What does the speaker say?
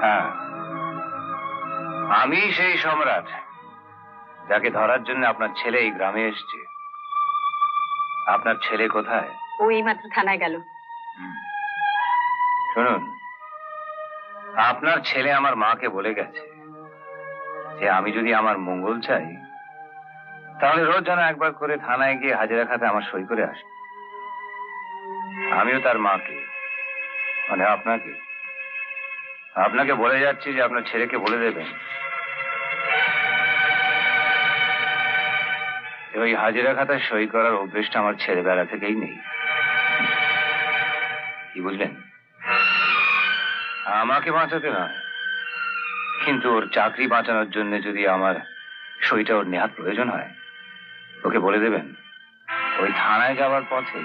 হ্যাঁ। আমি সেই সম্রাট যাকে ধরার জন্য আপনার ছেলে এই গ্রামে এসছে। আপনার ছেলে কোথায়? ও এইমাত্র থানায় গেল। শুনুন আপনার ছেলে আমার মাকে বলে গেছে যে আমি যদি আমার মঙ্গল চাই তাহলে রোজ যেন একবার করে থানায় গিয়ে হাজিরা খাতে আমার সই করে আসে। আমিও তার মাকে মানে আপনাকে? আপনাকে বলে যাচ্ছি যে আপনার ছেলেকে বলে দেবেন। ওই হাজিরা খাতায় সই করার অভ্যেসটা আমার ছেলেবেলা থেকেই নেই। কি বুঝলেন? আমাকে বাঁচাতে নয় কিন্তু ওর চাকরি বাঁচানোর জন্য যদি আমার সইটা ওর নেহাত প্রয়োজন হয়, ওকে বলে দেবেন। ওই থানায় যাওয়ার পথে